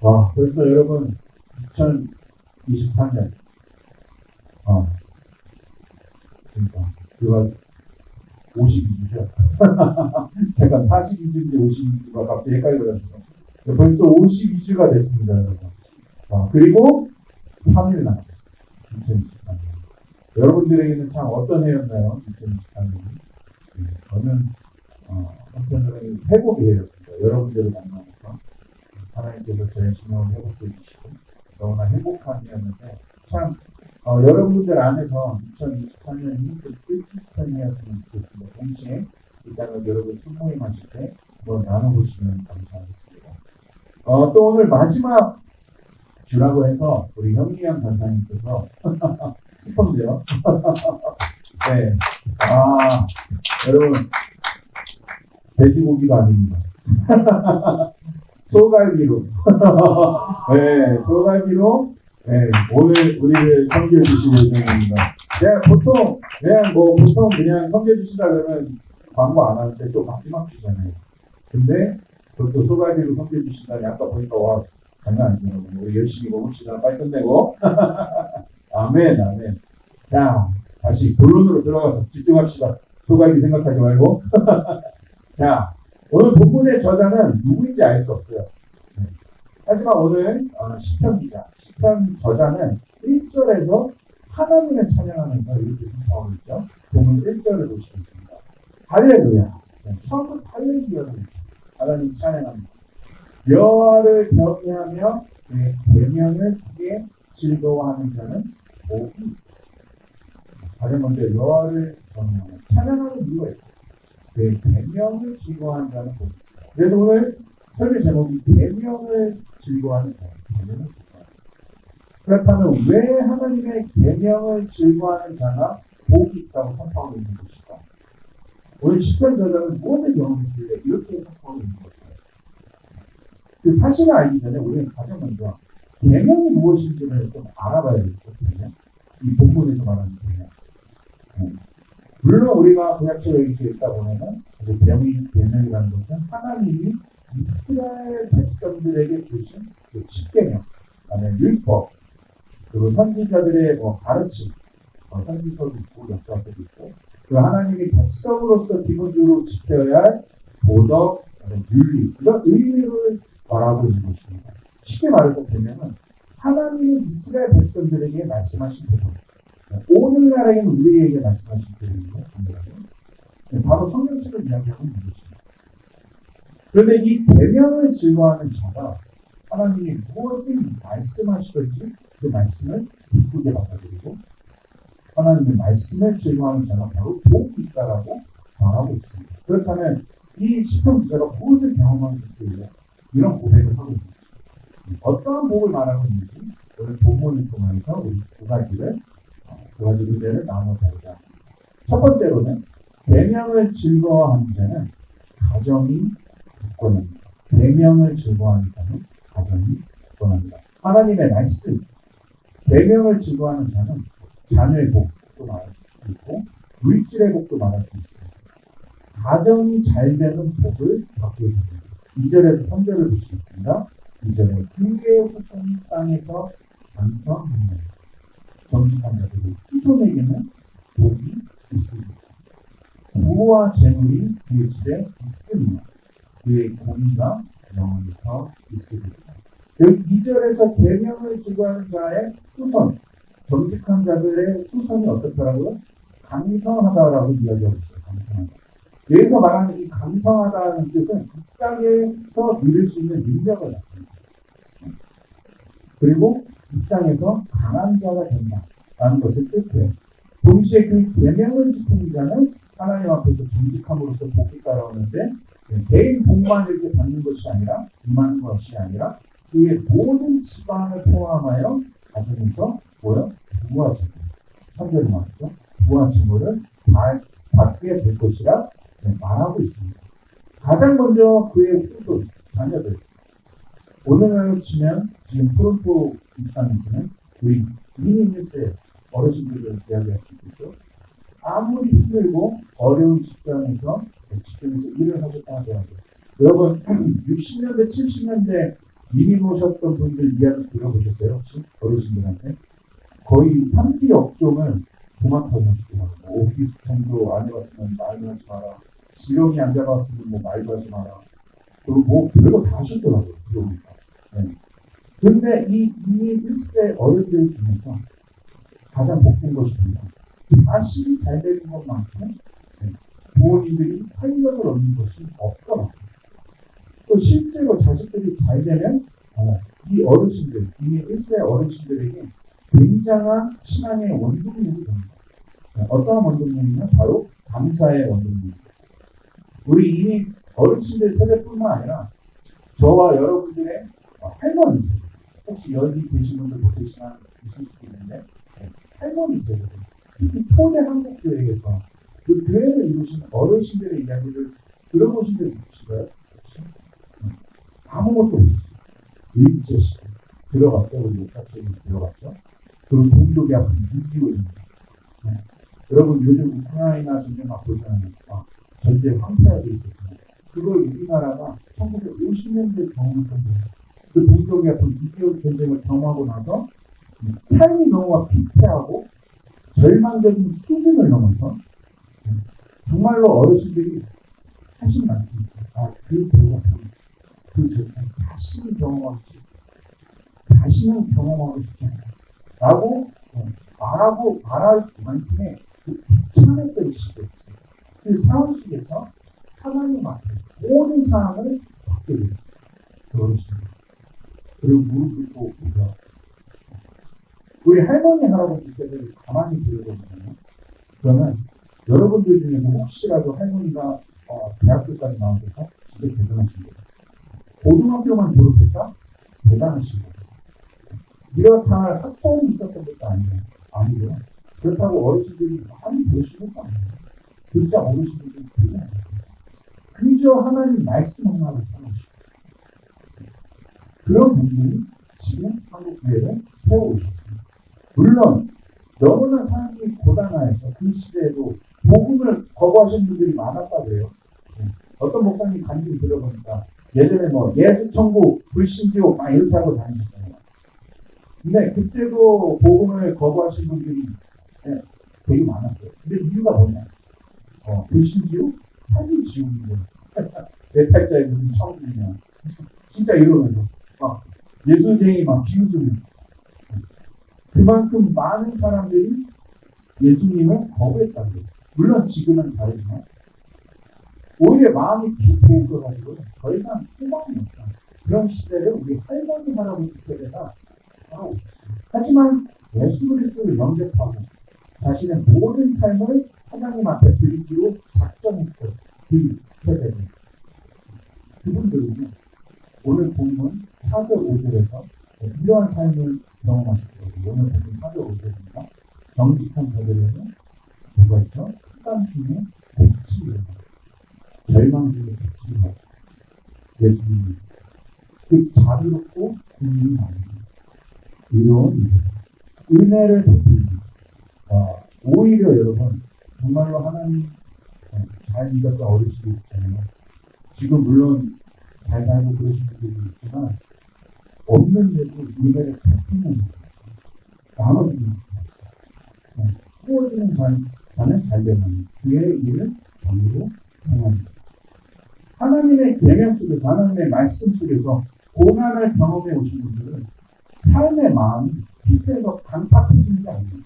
와, 벌써 여러분 2023년 아 그러니까 주가 52주죠. 잠깐 42주인지 52주가 갑자기 헷갈려가지고 벌써 52주가 됐습니다, 여러분. 아, 그리고 3일 남았어요. 2023년. 여러분들에게는 참 어떤 해였나요? 2023년이. 네, 저는 어, 한편으로는 회복의 해였습니다. 여러분들을 만나면서 하나님께서 저의 신앙을 회복해 주시고 너무나 행복한 해였는데 참 어, 여러분들 안에서 2023년이 그 뜻깊은 해였으면 좋겠습니다. 동시에 이 땅을 여러분 순모임 하실 때 한번 나눠보시면 감사하겠습니다. 어, 또 오늘 마지막 주라고 해서 우리 현기양 간사님께서 스폰데요. 네. 아, 여러분 돼지고기가 아닙니다. 소갈비로. 네, 소갈비로 네, 오늘 우리를 섬겨 주실 예정입니다. 제가 보통 그냥 뭐 보통 그냥 섬겨 주시다 그러면 광고 안 하는데 또 마지막 주잖아요. 근데 그것도 소갈비로 섬겨 주신다니 아까 보니까 와 장난 아니에요. 우리 열심히 먹읍시다. 빨리 끝내고. 아멘, 아멘. 자, 다시 본론으로 들어가서 집중합시다. 소갈비 생각하지 말고. 자, 오늘 본문의 저자는 누구인지 알 수 없어요. 네. 하지만 오늘 어, 시편 기자, 시편 저자는 1절에서 하나님을 찬양하면서 이렇게 선포하고 있죠. 본문 1절을 보시겠습니다. 할렐루야. 네, 처음부터 할렐루야를 하나님 찬양합니다. 여호와를 경외하며 그의 계명을 크게 즐거워하는 자는 복이. 가장 먼저 여호와를 찬양하는 이유가 있어요. 그의 계명을 복이 있다. 그래서 오늘 설교 제목이 계명을 즐거워하는 자. 그렇다면 왜 하나님의 계명을 즐거워하는 자가 복이 있다고 선포하고 있는 것일까? 오늘 시편 저자는 무엇을 경험했길래 이렇게 선포하고 있는 것일까요? 그 사실을 알기 전에 우리는 가장 먼저 계명이 무엇인지를 좀 알아봐야 되거든요. 이 본문에서 말하는 계명. 네. 물론 우리가 구약처를 이렇게 읽다 보면은 그 계명이 계명이라는 것은 하나님이 이스라엘 백성들에게 주신 그 십계명, 그다음에 율법, 그리고 선지자들의 뭐 가르침, 어, 선지서도 있고 역사서도 있고, 그 하나님이 백성으로서 기본적으로 지켜야 할 도덕, 그다음에 윤리 이런 의미를 말하고 있는 것입니다. 쉽게 말해서 보면은 하나님이 이스라엘 백성들에게 말씀하신 부분, 오늘날에는 우리에게 말씀하신 부분이고, 네, 바로 성경책을 이야기하고 있는 것입니다. 그런데 이 계명을 즐거워하는 자가 하나님이 무엇을 말씀하시든지 그 말씀을 기쁘게 받아들이고 하나님의 말씀을 즐거워하는 자가 바로 복이 있다라고 말하고 있습니다. 그렇다면 이 시편 기자가 무엇을 경험하고 있길래 이런 고백을 하고 있는지 어떠한 복을 말하고 있는지 오늘 본문을 통해서 우리 두 가지를 어, 두 가지 의견을 나눠 보자. 첫 번째로는 계명을 즐거워하는 자는 가정이 굳건합니다. 계명을 즐거워하는 자는 가정이 굳건합니다. 하나님의 말씀, 계명을 즐거워하는 자는 자녀의 복도 말할 수 있고 물질의 복도 말할 수 있습니다. 가정이 잘 되는 복을 받게 됩니다. 2절에서 3절을 보시겠습니다. 2절에 그의 후손 땅에서 강성하며 정직한 자들의 후손에게는 복이 있습니다. 부와 재물이 그의 집에 있으며 그의 공의가 영원에서 있으리라. 여기 2절에서 계명을 지구하는 자의 후손, 정직한 자들의 후손이 어떻더라고요? 강성하다라고 이야기하고 있어요. 강성하다. 여기서 말하는 이 강성하다는 뜻은 이 땅에서 누릴 수 있는 능력을 나타냅니다. 그리고 이 땅에서 강한 자가 된다라는 것을 뜻해요. 동시에 그 계명을 지키는 자는 하나님 앞에서 정직함으로써 복이 따라오는데 개인 복만 이렇게 받는 것이 아니라 임하는 것이 아니라 그의 모든 지방을 포함하여 가정에서 뭐요? 증거. 3절에 말했죠. 다 받게 될 것이라 네, 말하고 있습니다. 가장 먼저 그의 후손, 자녀들. 오늘날로 치면 지금 토론토 입장에서는 우리 1세 어르신들을 이야기할 수 있겠죠. 아무리 힘들고 어려운 직장에서 직장에서 일을 하셨다 하더라도 여러분 60년대 70년대 이민 오셨던 분들 이야기 들어보셨어요? 혹시 어르신들한테? 거의 3기 업종을 종합하고 싶더라고요. 뭐 오피스 청소 안 해봤으면 말도 하지 마라. 지렁이 안 잡았으면 뭐 말도 하지 마라. 그리고 뭐 별거 다 하셨더라고요. 그러니까. 네. 근데 이 이민 1세 어른들 중에서 가장 복된 뭐냐? 자식이 잘 되는 것만큼 네, 부모님들이 활력을 얻는 것이 없더라고요. 또 실제로 자식들이 잘 되면 어, 이 어르신들, 이미 1세 어르신들에게 굉장한 신앙의 원동력이 됩니다. 네, 어떠한 원동력이냐? 바로 감사의 원동력. 우리 이미 어르신들 세대뿐만 아니라 저와 여러분들의 어, 할머니 세대, 혹시 여기 계신 분들도 계시나 있을 수도 있는데 네, 할머니 세대, 특히 초대 한국 교회에서 그 교회를 이루신 어르신들의 이야기를 들어보신 적 있으신가요? 아무것도 없었어요. 일제시대 들어갔죠. 우리 역사책에 들어갔죠. 그리고 동족의 아픈 6.25입니다. 네. 여러분 요즘 우크라이나 전쟁 막 보잖아요. 아, 전쟁 황폐하게 있었잖아요. 그걸 우리나라가 1950년대에 경험했던 거예요. 그 동족의 아픈 6.25 전쟁을 경험하고 나서 삶이 너무 피폐하고 절망적인 수준을 넘어서 정말로 어르신들이 하신 있어요. 아, 그 배우가 그 절대 다시는 경험하고 싶지 다시는 경험하고 싶지 않다. 라고 어, 말하고 말할 만큼의 그 비참했던 시기였어요. 그 상황 속에서 하나님 앞에 모든 사람을 받게 되었어요. 그 어르신들. 그리고 무릎 꿇고 우려. 우리 할머니, 할아버지 세대를 가만히 들여다보면 그러면 여러분들 중에서 혹시라도 할머니가 어, 대학교까지 나오셔서 진짜 대단하신 거예요. 고등학교만 졸업했다? 대단하신 거예요. 이렇다 할 학벌이 있었던 것도 아니에요. 아니고요. 그렇다고 어르신들이 많이 배우신 것도 아니에요. 진짜 어르신들이 되게 아니에요. 그저 하나님 말씀 하나를 살아오시고 그런 분들이 지금 한국 교회를 세워오셨습니다. 물론 너무나 삶이 고단해서 그 시대에도 복음을 거부하신 분들이 많았다 그래요. 네. 어떤 목사님 간증 들어보니까 예전에 뭐 예수 천국 불신지옥 막 이렇게 하고 다니셨잖아요. 근데 그때도 복음을 거부하신 분들이 네, 되게 많았어요. 근데 이유가 뭐냐? 어, 불신지옥? 삶이 지옥이고 내 팔자에 무슨 천국이냐. 진짜 이러면서 막 예수쟁이 막 비웃으면서 그만큼 많은 사람들이 예수님을 거부했다는 거예요. 물론 지금은 다르지만 오히려 마음이 피폐해져가지고 더 이상 소망이 없다. 그런 시대를 우리 할머니 할아버지 세대가 살아오셨어요. 하지만 예수 그리스도를 영접하고 자신의 모든 삶을 하나님 앞에 드리기로 작정했던 그 세대는 그분들은 오늘 본문 4절 5절에서 이러한 삶을 경험하시더라고요. 오늘 본문 4절 5절입니다. 정직한 자들에는 뭐가 있죠? 흑암 중에 일어나 절망 중에 일어나 예수님이 그 자비롭고 국민이 많은 이런 은혜를 베푸는 어, 오히려 여러분 정말로 하나님 어, 잘 믿었던 어르신들 있잖아요. 지금 물론 잘 살고 그러신 분들이 있지만 없는 데도 은혜를 베푸는 나눠주는 네. 구워지는 자, 자는 잘되는 그의 일을 정의로 행합니다. 하나님의 계명 속에서 하나님의 말씀 속에서 고난을 경험해 오신 분들은 삶의 마음이 피폐해서 강팍해지는 게 아닙니다.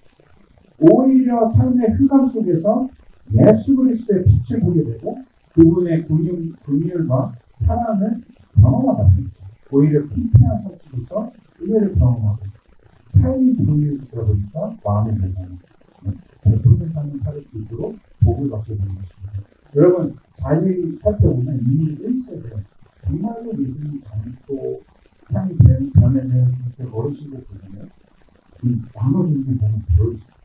오히려 삶의 흑암 속에서 예수 그리스도의 빛을 보게 되고 그분의 긍휼, 긍휼과 사랑을 경험하다 보니까 오히려 피폐한 삶 속에서 은혜를 경험하고 삶이 긍휼해지다 보니까 마음의 변화는 베푸는 삶을 살 수 있도록 복을 받게 되는 것입니다. 여러분 자세히 살펴보면 이미 1세대 정말로 예수님이 젊고 변- 변해는 그때 어르신들 보면 이 나눠주는 게 보면 배울 수 있어요.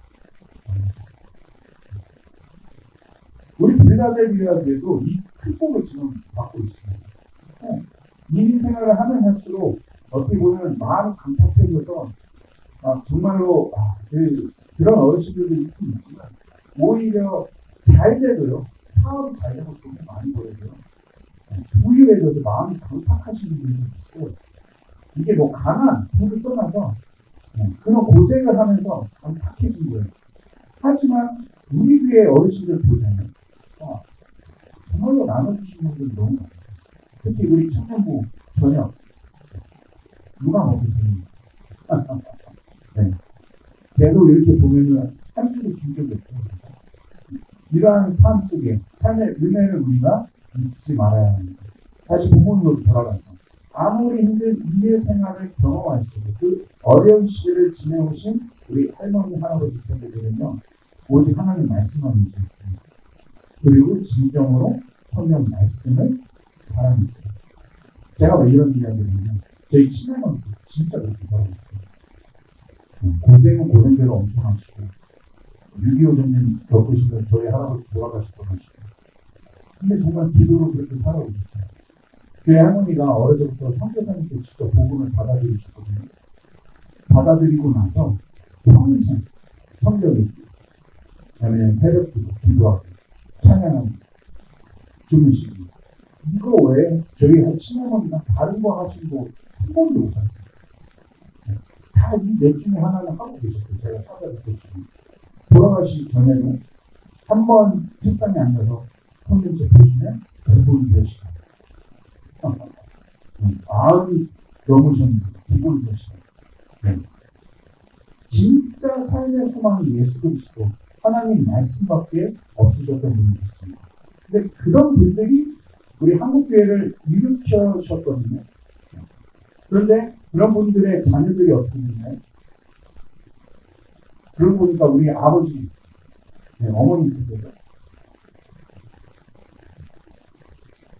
우리 빌라델비아에도 이큰 복을 지금 받고 있습니다. 네. 이민 생활을 하면 할수록 어떻게 보면 마음 강팍해져서 아, 정말로 아, 그, 그런 어르신들도 있긴 있지만 오히려 잘 돼도요 사업이 잘 되고 돈이 많이 벌어져요 네, 부유해져서 마음이 강팍하시는 분들이 있어요 이게 뭐 가난, 돈을 떠나서 네, 그런 고생을 하면서 강팍해진 거예요. 하지만 우리 교회 어르신들 보자면 어, 정말로 나눠주신 분들 너무 많아요. 특히 우리 청년부 저녁 누가 먹으세요? 네. 계속 이렇게 보면은 한 줄이 긴 적이 없죠. 이러한 삶 속에 삶의 은혜를 우리가 잊지 말아야 합니다. 다시 본문으로 돌아가서 아무리 힘든 이해 생활을 경험할수록 그 어려운 시기를 지내오신 우리 할머니 할아버지 세대들은요 오직 하나님 말씀만 의지했습니다. 그리고 진정으로 성령 말씀을 사랑했어요. 제가 왜 이런 이야기를 하냐면 저희 친할머니도 진짜 그렇게 돌아가셨어요. 고생은 고생대로 엄청 하시고 6.25 전쟁 겪으시던 저희 할아버지 돌아가시고 하시고 근데 정말 기도로 그렇게 살아오셨어요. 저희 할머니가 어려서부터 선교사님께 직접 복음을 받아들이셨거든요. 받아들이고 나서 평생 성경 읽기, 그다음에 새벽 기도, 기도하고, 찬양하고, 주무시기. 이거 외에 저희 친할머니가 다른 거 하신 거한 번도 못 봤어요. 다 이 넷 중에 하나는 하고 계셨어요. 제가 찾아뵙고 지금. 돌아가시기 전에는 한 번 책상에 앉아서 콘텐츠 보시면 기본 3시간. 마음이 넘으셨는데 기본 3시간. 네. 진짜 삶의 소망이 예수 그리스도 하나님 말씀밖에 없으셨던 분이었습니다. 근데 그런 분들이 우리 한국 교회를 일으켜셨거든요. 그런데 그런 분들의 자녀들이 어떻게? 그러고 보니까 우리 아버지, 네, 어머니 때요.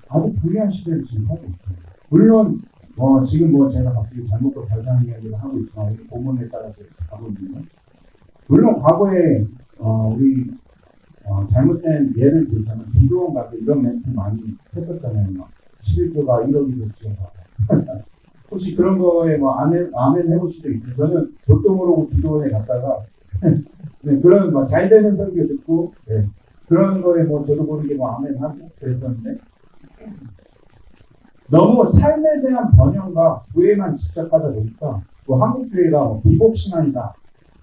아주 불리한 시대를 지금 하고 있어요. 물론, 어, 지금 뭐 제가 갑자기 잘못과 잘사는 이야기를 하고 있지만, 우리 본문에 따라서 가고 있는데, 물론 과거에, 어, 우리, 어, 잘못된 예를 들자면, 기도원 가서 이런 멘트 많이 했었잖아요. 막, 11조가 1억이 됐죠. 혹시 그런 거에 뭐 아멘, 아멘 해보신 적 있어요? 저는 보통 모르고 기도원에 갔다가 네, 그런 뭐 잘 되는 설교 듣고 네, 그런 거에 뭐 저도 모르게 뭐 아멘 하고 그랬었는데 너무 삶에 대한 번영과 구애만 집착하다 보니까 뭐 한국 교회가 뭐 비복 신앙이다,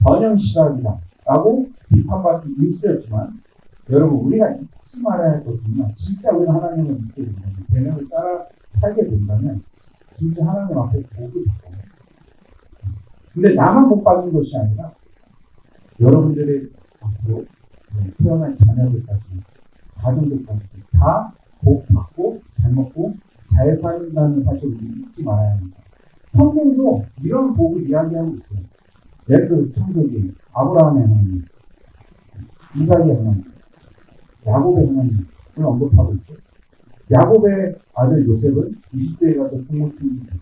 번영 시각이다 라고 비판받기 일쑤였지만 여러분 우리가 잊지 말아야 할 것은요 진짜 우리가 하나님을 믿게 된다면 계명을 따라 살게 된다면 진짜 하나님 앞에 복을 받아요. 근데 나만 복 받는 것이 아니라 여러분들의 앞으로 네, 태어난 자녀들까지 가정들까지 다 복 받고 잘 먹고 잘 산다는 사실을 우리 잊지 말아야 합니다. 성경도 이런 복을 이야기하고 있어요. 예를 들어서 창세기 아브라함의 하나님, 이삭의 하나님, 야곱의 하나님을 언급하고 있죠. 야곱의 아들 요셉은 20대에 가서 풍물충이 되고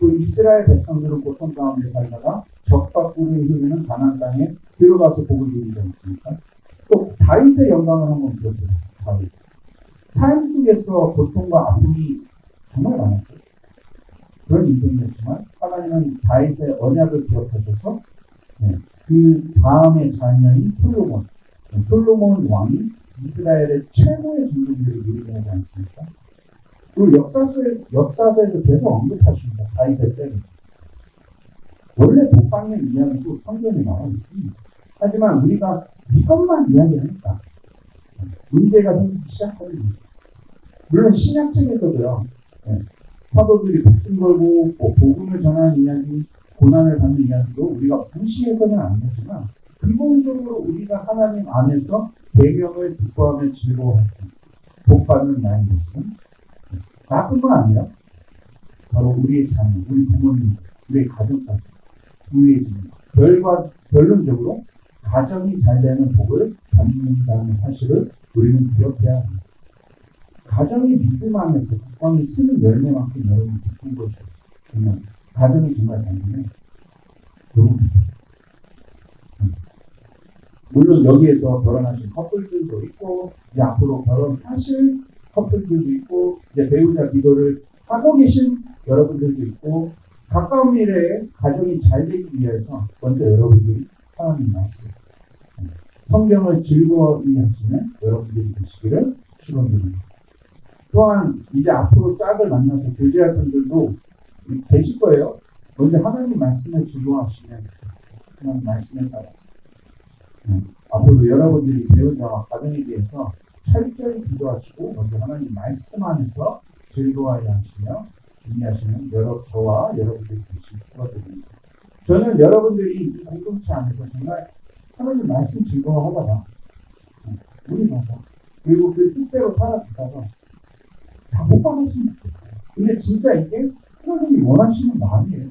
또 이스라엘 백성들은 고통 가운데 살다가 적박구름이 흐르는 가나안 땅에 들어가서 복을 누리지 않습니까? 또 다윗의 영광을 한번 들어보세요. 다윗. 삶 속에서 고통과 아픔이 정말 많았죠. 그런 인생이었지만 하나님은 다윗의 언약을 기억하셔서 네, 그 다음의 자녀인 솔로몬, 네, 솔로몬 왕이 이스라엘의 최고의 중심들을 누리게 하지 않습니까? 그리고 역사서에, 역사서에서 계속 언급하십니다. 다윗의 때를. 원래 복 받는 이야기도 성경에 나와 있습니다. 하지만 우리가 이것만 이야기하니까 문제가 생기기 시작합니다. 물론 신약책에서도요, 네, 사도들이 목숨 걸고 뭐 복음을 전하는 이야기, 고난을 받는 이야기도 우리가 무시해서는 안 되지만 기본적으로 우리가 하나님 안에서 계명을 기뻐하며 즐거워할 때 복받는 나의 모습은 나뿐만 아니라 바로 우리의 자녀, 우리 부모님, 우리의 가족까지 우리해집니다. 결과 결론적으로 가정이 잘 되는 복을 받는다는 사실을 우리는 기억해야 합니다. 가정이 믿음 안에서 국방이 쓰는 열매만큼 여러분 기쁜 것이죠. 그러면 가정이 정말 잘 되면 너무 기뻐요. 물론 여기에서 결혼하신 커플들도 있고 이제 앞으로 결혼하실 커플들도 있고 이제 배우자 기도를 하고 계신 여러분들도 있고 가까운 미래에 가정이 잘 되기 위해서 먼저 여러분들이 하나님 말씀 성경을 즐거워이 하시는 여러분들이 되시기를 축원드립니다. 또한 이제 앞으로 짝을 만나서 교제할 분들도 계실 거예요. 먼저 하나님 말씀에 즐거워하시면 하나님 말씀에 따라 네. 앞으로 여러분들이 배우자와 가정에 대해서 철저히 기도하시고 먼저 하나님 말씀 안에서 즐거워해야 하시며 준비하시는 여러 저와 여러분들이 되시길 축원드립니다. 저는 여러분들이 이 공동체 안에서 정말 하나님 말씀 즐거워하다가 네, 우리 가서 그리고 그 뜻대로 살아가다가 다못 받았으면 좋겠어요. 근데 진짜 이게 하나님이 원하시는 마음이에요.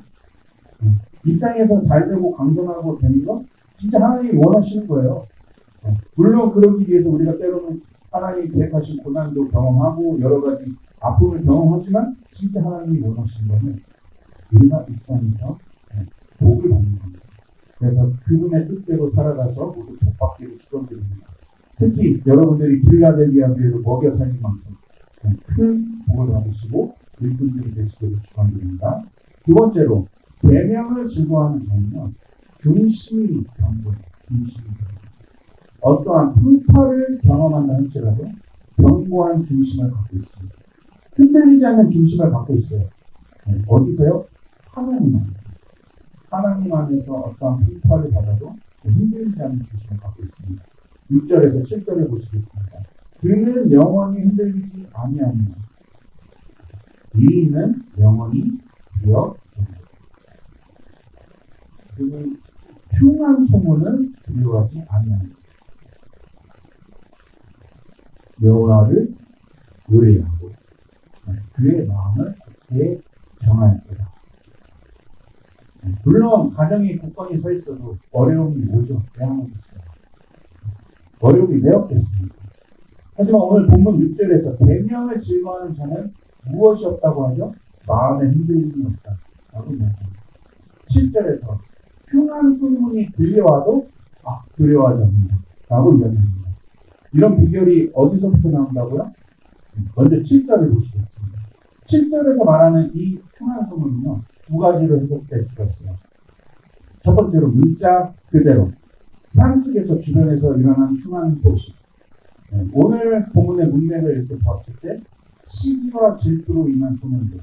네. 이 땅에서 잘 되고 강성하고 되는 거 진짜 하나님이 원하시는 거예요. 네. 물론 그러기 위해서 우리가 때로는 하나님이 계획하신 고난도 경험하고 여러 가지 아픔을 경험하지만 진짜 하나님이 원하시는 거는 우리가 이 땅에서 네, 복을 받는 겁니다. 그래서 그분의 뜻대로 살아가서 모두 복받기를 축원드립니다. 특히 여러분들이 빌라델비아 교회를 먹여 살린 만큼 네, 큰 복을 받으시고 일꾼들이 되시기를 축원드립니다. 두 번째로 대명을 즐거워하는 저는요 중심이 경고예요. 중심이 경고. 어떠한 풍파를 경험한다 할지라도 견고한 중심을 갖고 있습니다. 흔들리지 않는 중심을 갖고 있어요. 네, 어디서요? 하나님 안에서. 하나님 안에서 어떠한 풍파를 받아도 흔들리지 않는 중심을 갖고 있습니다. 6절에서 7절에 보시겠습니다. 그는 영원히 흔들리지 아니하니라. 이는 영원히 되어집니다. 그는 흉한 소문을 두려워하지 아니하니라. 여호와를 의뢰하고 그의 마음을 그에 정할 거다. 물론 가정이 굳건히 서 있어도 어려움이 오죠. 대항하고 있어요. 어려움이 매웠겠습니다. 하지만 오늘 본문 6절에서 대명을 즐거워하는 자는 무엇이 없다고 하죠? 마음에 흔들림이 없다. 라고 이야기합니다. 7절에서 흉한 소문이 들려와도 아, 두려워하지 않는다. 라고 이야기합니다. 이런 비결이 어디서부터 나온다고요? 먼저 7절을 보시겠습니다. 7절에서 말하는 이 흉한 소문은요, 두 가지로 해석될 수가 있어요. 첫 번째로 문자 그대로 상속에서 주변에서 일어난 흉한 소식. 네, 오늘 본문의 문맥을 이렇게 봤을 때 시기와 질투로 인한 소문들.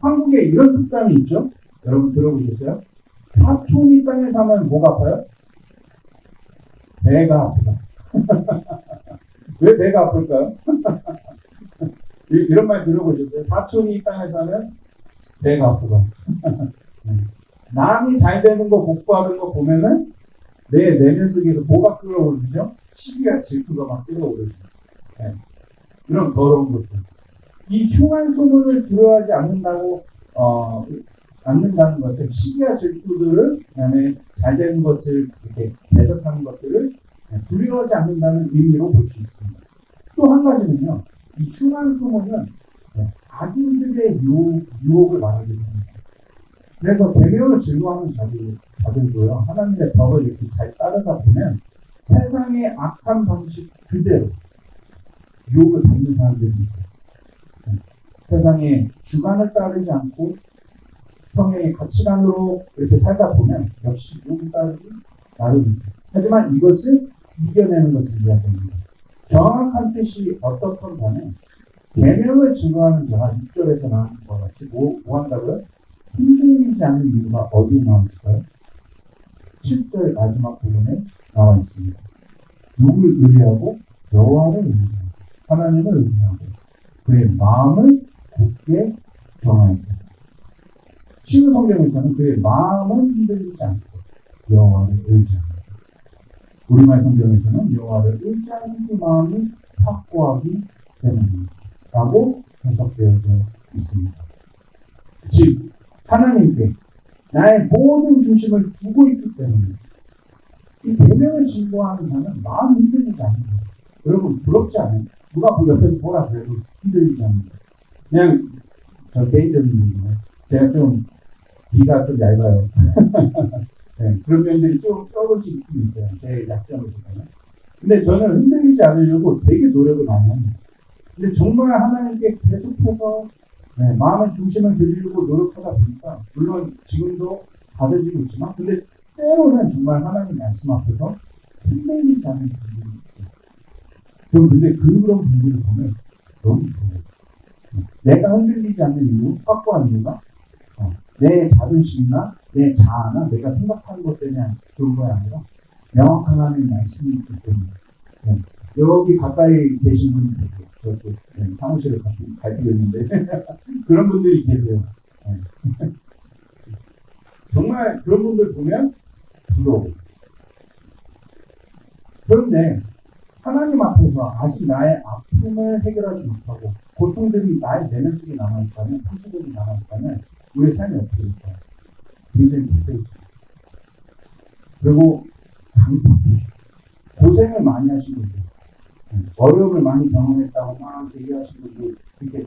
한국에 이런 습관이 있죠? 여러분 들어보셨어요? 사촌이 땅에 사면 뭐가 아파요? 배가 아프다. 왜 배가 아플까요? 이- 이런 말 들어보셨어요? 사촌이 이 땅에 사면 배가 아프다. 네. 남이 잘 되는 거, 복받은 거 보면은 내 내면 속에서 뭐가 끓어오르죠? 시기와 질투가 막 끓어오르죠. 네. 이런 더러운 것들. 이 흉한 소문을 들어하지 않는다고, 어, 않는다는 것은 시기와 질투들을, 그 다음에 잘 되는 것을 이렇게 대적하는 것들을 네, 두려워하지 않는다는 의미로 볼 수 있습니다. 또 한 가지는요, 이 흉한 소문은 네, 악인들의 유, 유혹을 말하기도 합니다. 그래서 대명을 즐거워하는 자들, 자들도요, 하나님의 법을 이렇게 잘 따르다 보면 세상의 악한 방식 그대로 유혹을 받는 사람들이 있어요. 네. 세상의 주관을 따르지 않고 성의 가치관으로 이렇게 살다 보면 역시 따르기 나름입니다. 하지만 이것을 이겨내는 것을 이야기합니다. 정확한 뜻이 어떻건 간에 계명을 증거하는 자가 6절에서 나오는 것과 같이 뭐, 뭐 한다고요? 흔들리지 않는 이유가 어디에 나와 있을까요? 7절 마지막 부분에 나와 있습니다. 누굴 의뢰하고 여호와를 의뢰하고 하나님을 의뢰하고 그의 마음을 굳게 정하였다. 쉬운 성경에서는 그의 마음은 흔들리지 않고 여호와를 의지합니다. 우리말 성경에서는 여호와를 의지하는 그 마음이 확고하기 때문입니다. 라고 해석되어져 있습니다. 즉 하나님께 나의 모든 중심을 두고 있기 때문에 이 대명을 증거하는 자는 마음 흔들리지 않는 거예요. 여러분 부럽지 않아요? 누가 그 옆에서 보라 그래도 흔들리지 않는 거예요. 그냥 저 개인적인 얘기예요. 제가 좀 귀가 좀 얇아요. 네, 그런 면들이 좀 있긴 있어요. 제 약점을 보면. 근데 저는 흔들리지 않으려고 되게 노력을 많이 합니다. 근데 정말 하나님께 계속해서 네, 마음의 중심을 들이려고 노력하다 보니까 물론 지금도 받아지고 있지만 근데 때로는 정말 하나님 말씀 앞에서 흔들리지 않는 분들이 있어요. 그럼 근데 그런 분들을 보면 너무 좋아요. 네, 내가 흔들리지 않는 이유, 확고한 이유가 어, 내 자존심이나 내 자아나 내가 생각하는 것 때문에 그런 거 아니라 명확한 하나님의 말씀이 있기 때문에 네. 여기 가까이 계신 분이 계세요. 저쪽 네, 사무실을 같이 갈피겠는데 그런 분들이 계세요. 네. 정말 그런 분들 보면 부러워요. 그런데 하나님 앞에서 아직 나의 아픔을 해결하지 못하고 고통들이 나의 내면 속에 남아있다면 상처들이 남아있다면 우리의 삶이 될까요? 굉장히 힘들죠. 그리고 강팍해지고 고생을 많이 분들 어려움을 많이 경험했다고 막 얘기하시는 분들 이렇게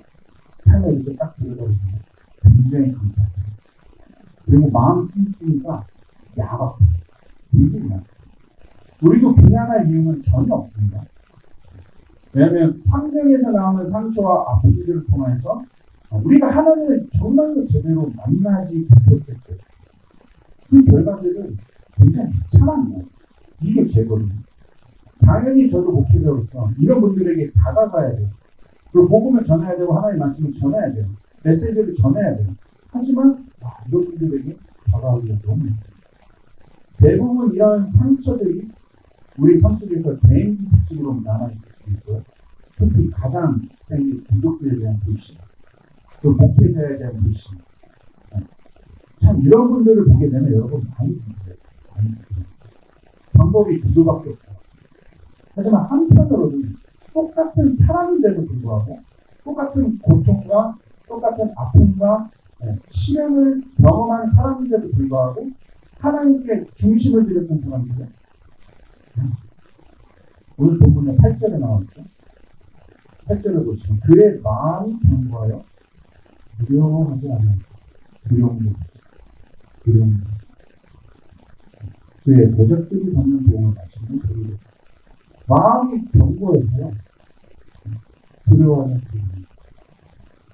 삶을 이렇게 딱 들여다보면 굉장히 강팍해요. 그리고 마음 씀씀이가 야박해요. 굉장히 야박해요. 우리도 비난할 이유는 전혀 없습니다. 왜냐하면 환경에서 나오는 상처와 아픔들을 통해서 우리가 하나님을 정말로 제대로 만나지 못했을 때 그 결과들은 굉장히 거예요. 이게 죄거든요. 당연히 저도 목회자로서 이런 분들에게 다가가야 돼요. 그리고 복음을 전해야 되고 하나님의 말씀을 전해야 돼요. 메시지를 전해야 돼요. 하지만 와, 이런 분들에게 다가가기가 너무 힘들어요. 대부분 이런 상처들이 우리 삶 속에서 개인 특징으로 남아있을 수 있고요. 특히 가장 생긴 기독교에 대한 불신, 또 목회자에 대한. 네. 참 이런 분들을 보게 되면 여러분 많이 힘들어요. 많이 힘들어요. 방법이 두 개밖에 없고. 하지만 한편으로는 똑같은 사람인데도 불구하고 똑같은 고통과 똑같은 아픔과 네, 시련을 경험한 사람인데도 불구하고 하나님께 중심을 드렸던 사람들은 오늘 본문에 8절에 나와 있죠. 8절을 보시면 그의 마음이 견고하여 두려워하지 않는 두려움이 두려움이 그의 대적들이 받는 도움을 마시는 그리고 마음이 견고해서요. 두려워하는 두려움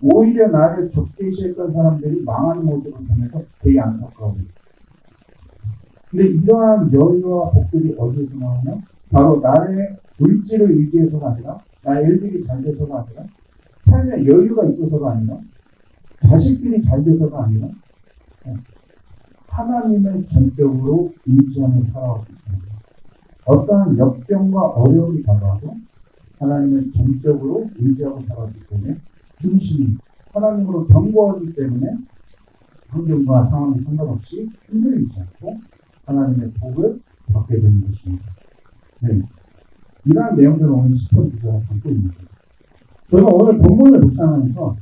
오히려 나를 적대시했던 사람들이 망하는 모습을 보면서 되게 안타까워요. 근데 이러한 여유와 복들이 어디에서 나오냐? 바로 나의 물질을 의지해서가 아니라 나의 일들이 잘 돼서가 아니라 삶에 여유가 있어서가 아니라 자식들이 잘 돼서가 아니라 네. 하나님을 전적으로 의지하며 살아왔기 때문에 어떠한 역병과 어려움이 다가와도 하나님을 전적으로 의지하고 살아왔기 때문에 중심이 하나님으로 견고하기 때문에 환경과 상황에 상관없이 흔들리지 않고 하나님의 복을 받게 되는 것입니다. 네. 이러한 내용들은 오늘 시편 기자가 담고 있는 거예요. 저는 오늘 본문을 묵상하면서 어,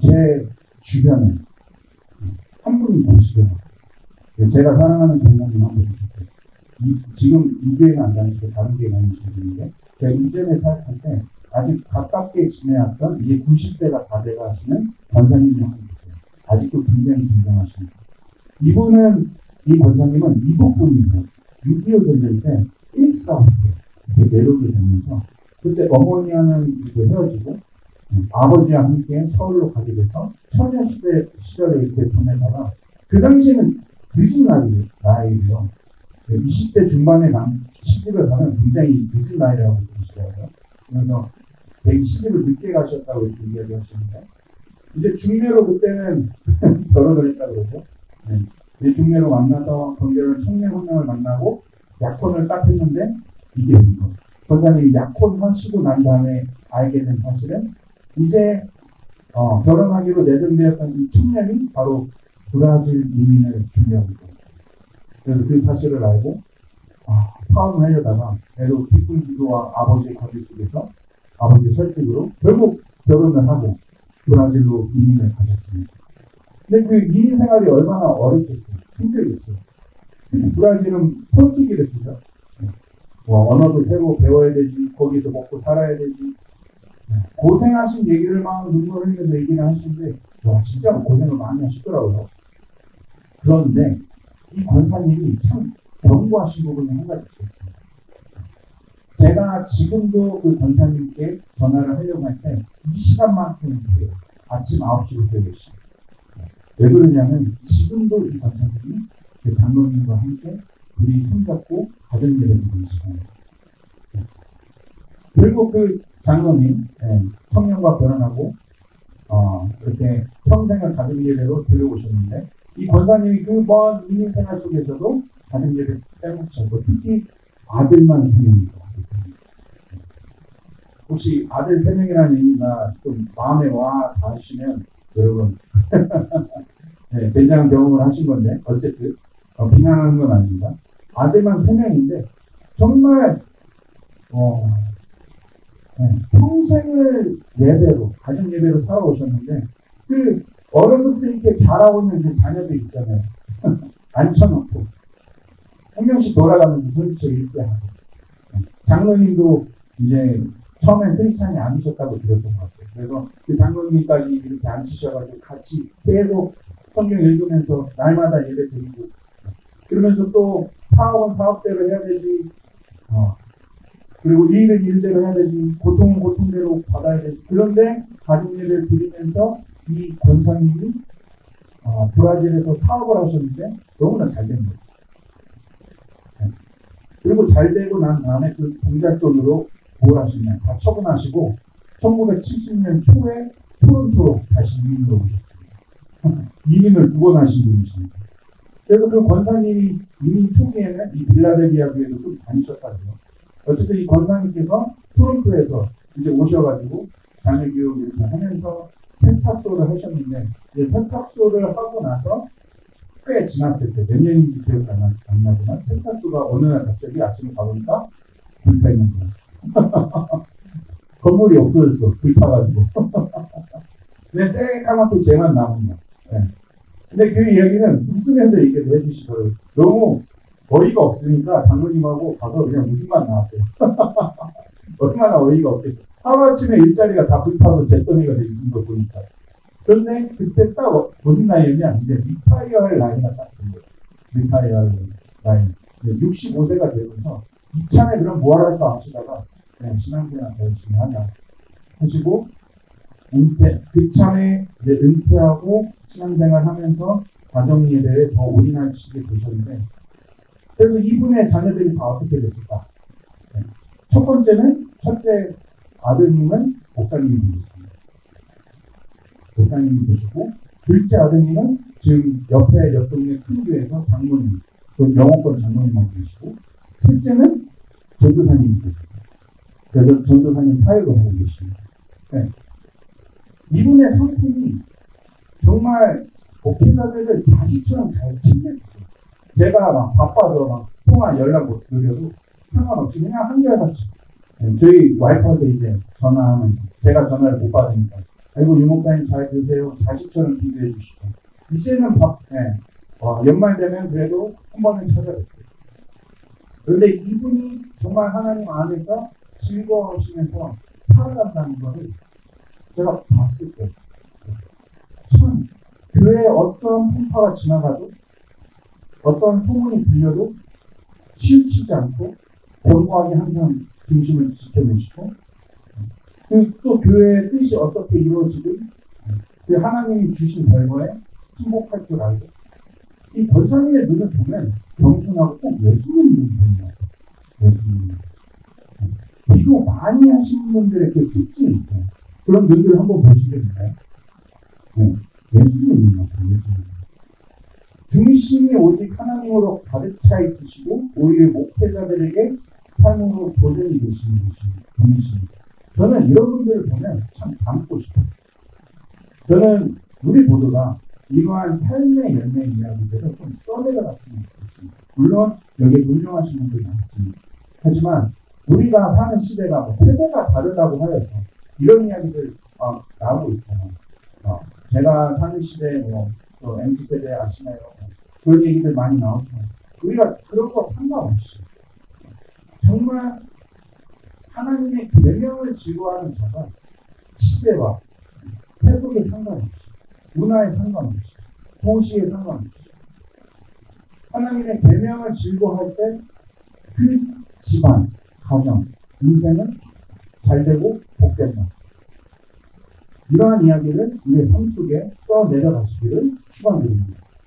제 주변에 한 분이 계시더라고요. 네, 제가 사랑하는 동료님 한 분이 계세요. 이- 지금 이 교회는 안 다니시고 다른 교회 다니시는 분인데 제가 이전에 살았을 때 아주 가깝게 지내왔던 이제 90세가 다 돼가시는 권사님이 한분 계세요. 아직도 굉장히 존경하십니다. 이분은 이 권사님은 미국 분이세요. 6.25 전쟁 때 1사 이렇게 내려오게 되면서 그때 어머니와는 헤어지고 음, 아버지와 함께 서울로 가게 돼서 처녀 시대 시절에 이렇게 보내다가 그 당시에는 늦은 나이, 나이예요. 20대 중반에 남, 시집을 가면 굉장히 늦은 나이라고 보시더라고요. 그래서 시집을 늦게 가셨다고 이렇게 이야기하시는데 이제 중매로 그때는 결혼을 했다 그러죠. 네. 이 중매로 만나서 경계를 청년 한 명을 만나고 약혼을 딱 했는데 이게 된 거. 권사님이 약혼 하시고 난 다음에 알게 된 사실은 이제 어, 결혼하기로 예정되었던 이 청년이 바로 브라질 이민을 준비하고 있거든요. 그래서 그 사실을 알고 아, 파혼을 하려다가 애도 기쁜 기도와 아버지의 거짓 속에서 아버지 설득으로 결국 결혼을 하고 브라질로 이민을 가셨습니다. 근데 그 이민 생활이 얼마나 어렵겠어요. 힘들겠어요. 브라질은 포르투기를 쓰죠. 네. 뭐 언어도 새로 배워야 되지, 거기서 먹고 살아야 되지. 네. 고생하신 얘기를 막 눈물 흘리면서 얘기를 하시는데, 와, 진짜 고생을 많이 하시더라고요. 그런데 이 권사님이 참 경고하신 부분이 한 가지 있었습니다. 제가 지금도 그 권사님께 전화를 하려고 할 때 이 시간만큼은 돼요. 아침 9시부터 10시. 왜 그러냐면 지금도 이 권사님이 그 장로님과 함께 둘이 손잡고 가정예배를 드리는 시간이에요. 그리고 그 장로님 예, 청년과 결혼하고 어, 이렇게 평생을 가정 예배로 들어오셨는데 이 권사님이 그먼 이민 생활 속에서도 가정 예배 않고 특히 아들만 세 명입니다. 혹시 아들 세 명이라는 의미가 좀 마음에 와 닿으시면 여러분 네, 굉장한 경험을 하신 건데 어쨌든 어, 비난하는 건 아닙니다. 아들만 세 명인데 정말 어, 네, 평생을 예배로 가정 예배로 살아오셨는데 그 어렸을 때 이렇게 자라고 있는 그 자녀들 있잖아요. 앉혀놓고 한 명씩 돌아가면서 소리쳐 읽게 하고 네, 장로님도 이제 처음엔 크리스찬이 아니셨다고 들었던 것 같아요. 그래서 그 장로님까지 이렇게 앉히셔가지고 같이 계속 성경 읽으면서 날마다 예배 드리고 그러면서 또 사업은 사업대로 해야 되지 어, 그리고 일은 일대로 해야 되지 고통은 고통대로 받아야 되지 그런데 예배를 드리면서 이 권사님이 어, 브라질에서 사업을 하셨는데 너무나 잘 된 거죠. 네. 그리고 잘 되고 난 다음에 그 공잣돈으로 뭘 하시냐 다 처분하시고 1970년 초에 토론토로 다시 이민으로 오셨습니다. 이민을 두 번 하신 분이십니다. 그래서 그 권사님이 이민 초기에는 이 빌라델비아 교회도 좀 다니셨다고요. 어쨌든 이 권사님께서 토론토에서 이제 오셔가지고 이렇게 하면서 세탁소를 하셨는데 이제 세탁소를 하고 나서 꽤 지났을 때 몇 년인지 기억 안, 나, 안 나지만 세탁소가 어느 날 갑자기 아침에 가보니까 불타 있는 거야. 건물이 없어졌어. 불타가지고. 근데 새까맣게 쟤만 남은 거야. 네. 근데 그 이야기는 웃으면서 얘기를 해주시더라고요. 너무 어이가 없으니까 장로님하고 가서 그냥 웃음만 나왔대요. 얼마나 어이가 없겠어. 하루아침에 일자리가 다 불타서 잿더미가 되는 걸 보니까. 그런데 그때 딱 어- 무슨 나이였냐? 이제 리타이어 할 나이가 딱 된 거예요. 리타이어 할 나이. 65세가 되면서 이참에 그럼 뭘 할까 하시다가 그냥 신앙생활 더 열심히 하냐 하시고 은퇴, 그참에 이제 은퇴하고 신앙생활 하면서 가정 예배에 더 올인하시게 되셨는데 그래서 이분의 자녀들이 다 어떻게 됐을까? 네. 첫 번째는 첫째 아드님은 목사님이 되셨습니다. 목사님이 되시고 둘째 아드님은 지금 옆에 옆 동네 큰 교회에서 장로님, 또 영어권 장로님하고 계시고 셋째는 전도사님이 되시고 그래서 전도사님 사역을 하고 계십니다. 네. 이분의 성품이 정말 목회자들을 자식처럼 잘 챙겨주세요. 제가 막 바빠서 막 통화 연락 못 드려도 상관없이 그냥 한결같이. 네, 저희 와이프한테 이제 전화하면 제가 전화를 못 받으니까. 아이고 유 목사님 잘 드세요. 자식처럼 기도해 주시고. 이제는 밥 네, 어, 연말 되면 그래도 한 번은 찾아뵙고 그런데 이분이 정말 하나님 안에서 즐거워하시면서 살아간다는 것을 제가 봤을 때, 참, 교회에 어떤 풍파가 지나가도, 어떤 소문이 들려도, 치우치지 않고, 견고하게 항상 중심을 지켜내시고, 그또 교회의 뜻이 어떻게 이루어지든, 그 하나님이 주신 결과에 승복할 줄 알고, 이 권사님의 눈을 보면 겸손하고 꼭 예수님 보는 거예요. 예수님. 기도 많이 하시는 분들의 그 특징이 있어요. 그런 눈들 한번 보시겠나요? 네. 예수님 눈 같아요, 예수님. 중심이 오직 하나님으로 가득 차 있으시고, 오히려 목회자들에게 삶으로 도전이 되시는 분이십니다. 분이십니다. 저는 이런 분들을 보면 참 닮고 싶어요. 저는 우리 모두가 이러한 삶의 열매 이야기들을 좀 써내려갔으면 좋겠습니다. 물론 여기에 훌륭하신 분들이 많습니다. 하지만 우리가 사는 시대가 뭐 세대가 다르다고 하여서 이런 이야기들 어, 나오고 있잖아요. 어, 제가 사는 시대에 뭐, 또 MZ 세대 아시나요? 그런 얘기들 많이 나오잖아요. 우리가 그런 거 상관없이 정말 하나님의 계명을 지구하는 자가 시대와 세속에 상관없이 문화에 상관없이 도시에 상관없이 하나님의 계명을 즐거워할 때 그 집안, 가정, 인생은 잘되고 복된다. 이러한 이야기를 우리의 삶 속에 써 내려가시기를 축원드립니다.